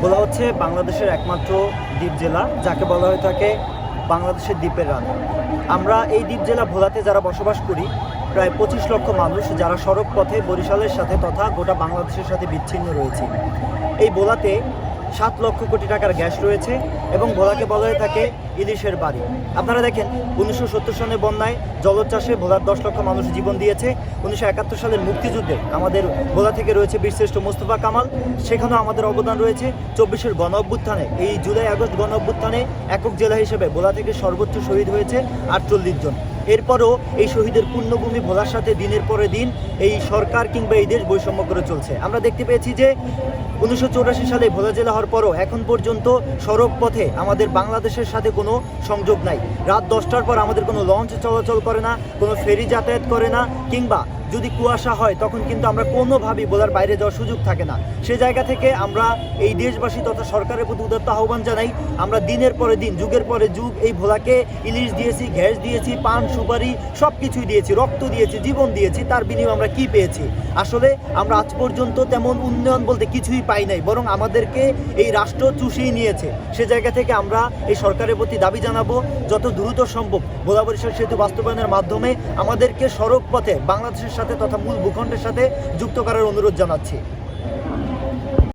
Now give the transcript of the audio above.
ভোলা হচ্ছে বাংলাদেশের একমাত্র দ্বীপ জেলা, যাকে বলা হয়ে থাকে বাংলাদেশের দ্বীপের রানী। আমরা এই দ্বীপ জেলা ভোলাতে যারা বসবাস করি, প্রায় পঁচিশ লক্ষ মানুষ যারা সড়ক পথে বরিশালের সাথে তথা গোটা বাংলাদেশের সাথে বিচ্ছিন্ন রয়েছে। এই ভোলাতে সাত লক্ষ কোটি টাকার গ্যাস রয়েছে এবং ভোলাকে বলা হয়ে থাকে ইলিশের বাড়ি। আপনারা দেখেন, উনিশশো সত্তর সনের বন্যায় জলোচ্ছ্বাসে ভোলার দশ লক্ষ মানুষ জীবন দিয়েছে। উনিশশো একাত্তর সালের মুক্তিযুদ্ধে আমাদের ভোলা থেকে রয়েছে বীরশ্রেষ্ঠ মোস্তফা কামাল। সেখানেও আমাদের অবদান রয়েছে চব্বিশের গণ অভ্যুত্থানে। এই জুলাই আগস্ট গণ অভ্যুত্থানে একক জেলা হিসেবে ভোলা থেকে সর্বোচ্চ শহীদ হয়েছে আটচল্লিশ জন। এরপরও এই শহীদের পুণ্যভূমি ভোলার সাথে দিনের পরে দিন এই সরকার কিংবা এই দেশ বৈষম্য করে চলছে। আমরা দেখতে পেয়েছি যে উনিশশো সালে ভোলা জেলা হওয়ার পরও এখন পর্যন্ত সড়ক পথে আমাদের বাংলাদেশের সাথে কোনো সংযোগ নাই। রাত দশটার পর আমাদের কোনো লঞ্চ চলাচল করে না, কোনো ফেরি যাতায়াত করে না কিংবা যদি কুয়াশা হয়, তখন কিন্তু আমরা কোনোভাবেই ভোলার বাইরে যাওয়ার সুযোগ থাকে না। সে জায়গা থেকে আমরা এই দেশবাসী তথা সরকারের প্রতি উদাত্ত আহ্বান জানাই, আমরা দিনের পরে দিন, যুগের পরে যুগ, এই ভোলাকে ইলিশ দিয়েছি গ্যাস দিয়েছি, পান, সুপারি সব কিছুই দিয়েছি, রক্ত দিয়েছি, জীবন দিয়েছি, তার বিনিময়ে আমরা কি পেয়েছি? আসলে আমরা আজ পর্যন্ত তেমন উন্নয়ন বলতে কিছুই পাই নাই, বরং আমাদেরকে এই রাষ্ট্র চুষিয়ে নিয়েছে। সে জায়গা থেকে আমরা এই সরকারের প্রতি দাবি জানাব, যত দ্রুত সম্ভব। ভোলা বরিশাল সেতু বাস্তবায়নের মাধ্যমে আমাদেরকে সড়ক পথে বাংলাদেশের সাথে তথা মূল ভূখণ্ডের সাথে যুক্ত করার অনুরোধ জানাচ্ছি।